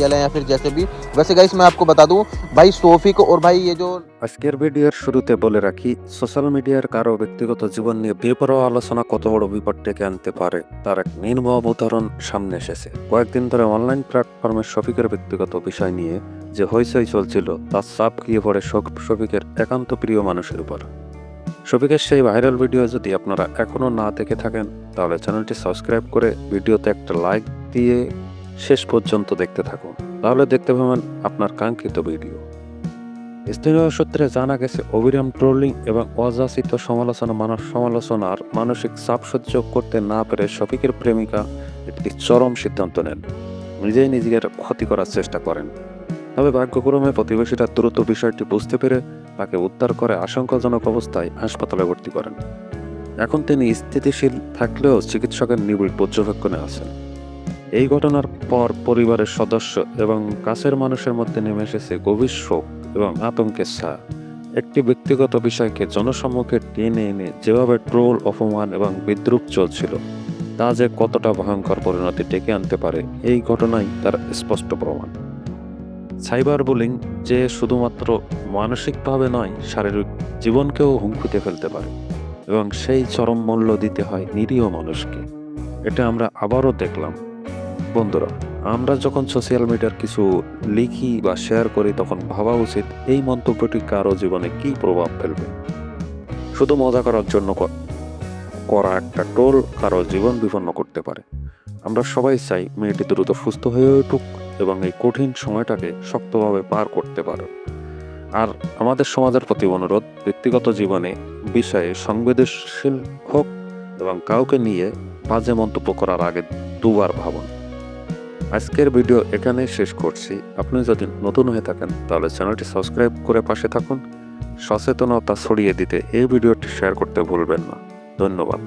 Serial है या फिर जैसे भी वैसे गाइस मैं आपको बता दूं भाई सोफी को और भाई ये जो আজকের ভিডিওর শুরুতে বলে রাখি সোশ্যাল মিডিয়ার কারো ব্যক্তিগত জীবন নিয়ে বেপরোয়া আলোচনা কত বড় বিপদ ডেকে আনতে পারে তার এক নির্মম উদাহরণ সামনে এসেছে কয়েকদিন ধরে অনলাইন প্ল্যাটফর্মে শফিকের ব্যক্তিগত বিষয় নিয়ে যে হইচই চলছিল তার চাপ গিয়ে পড়ে শফ- শফিকের একান্ত প্রিয় মানুষের উপর শফিকের সেই ভাইরাল ভিডিও যদি আপনারা এখনো না দেখে থাকেন তাহলে চ্যানেলটি সাবস্ক্রাইব করে ভিডিওতে একটা লাইক দিয়ে শেষ পর্যন্ত দেখতে থাকুন। তাহলে দেখতে পাবেন আপনার কাঙ্ক্ষিত ভিডিও। স্থানীয় সূত্রে জানা গেছে, অবিরাম ট্রোলিং এবং অযাচিত সমালোচনা মানুষ সমালোচনার মানসিক চাপ সহ্য করতে না পেরে শফিকের প্রেমিকা একটি চরম সিদ্ধান্ত নেন। নিজেই নিজের ক্ষতি করার চেষ্টা করেন। তবে ভাগ্যক্রমে প্রতিবেশীরা দ্রুত বিষয়টি বুঝতে পেরে তাকে উদ্ধার করে আশঙ্কাজনক অবস্থায় হাসপাতালে ভর্তি করেন। এখন তিনি স্থিতিশীল থাকলেও চিকিৎসকের নিবিড় পর্যবেক্ষণে আছেন। এই ঘটনার পর পরিবারের সদস্য এবং কাছের মানুষের মধ্যে নেমে এসেছে গভীর শোক এবং আতঙ্কের ছায়া একটি ব্যক্তিগত বিষয়কে জনসম্মুখে টেনে এনে যেভাবে ট্রোল, অপমান এবং বিদ্রুপ চলছিল, তা যে কতটা ভয়ঙ্কর পরিণতি ডেকে আনতে পারে, এই ঘটনাই তার স্পষ্ট প্রমাণ। সাইবার বুলিং যে শুধুমাত্র মানসিকভাবে নয়, শারীরিক জীবনকেও হুমকিতে ফেলতে পারে এবং সেই চরম মূল্য দিতে হয় নিরীহ মানুষকে। এটা আমরা আবারও দেখলাম। বন্ধুরা, আমরা যখন সোশ্যাল মিডিয়ার কিছু লিখি বা শেয়ার করি, তখন ভাবা উচিত এই মন্তব্যটি কারও জীবনে কি প্রভাব ফেলবে। শুধু মজা করার জন্য করা একটা টোল কারও জীবন বিপন্ন করতে পারে। আমরা সবাই চাই মেয়েটি দ্রুত সুস্থ হয়ে উঠুক এবং এই কঠিন সময়টাকে শক্তভাবে পার করতে পারে আর আমাদের সমাজের প্রতি অনুরোধ, ব্যক্তিগত জীবনে বিষয়ে সংবেদনশীল হোক এবং কাউকে নিয়ে বাজে মন্তব্য করার আগে দুবার ভাবুন। আজকের ভিডিও এখানেই শেষ করছি। আপনি যদি নতুন হয়ে থাকেন, তাহলে চ্যানেলটি সাবস্ক্রাইব করে পাশে থাকুন। সচেতনতা ছড়িয়ে দিতে এই ভিডিওটি শেয়ার করতে ভুলবেন না। ধন্যবাদ।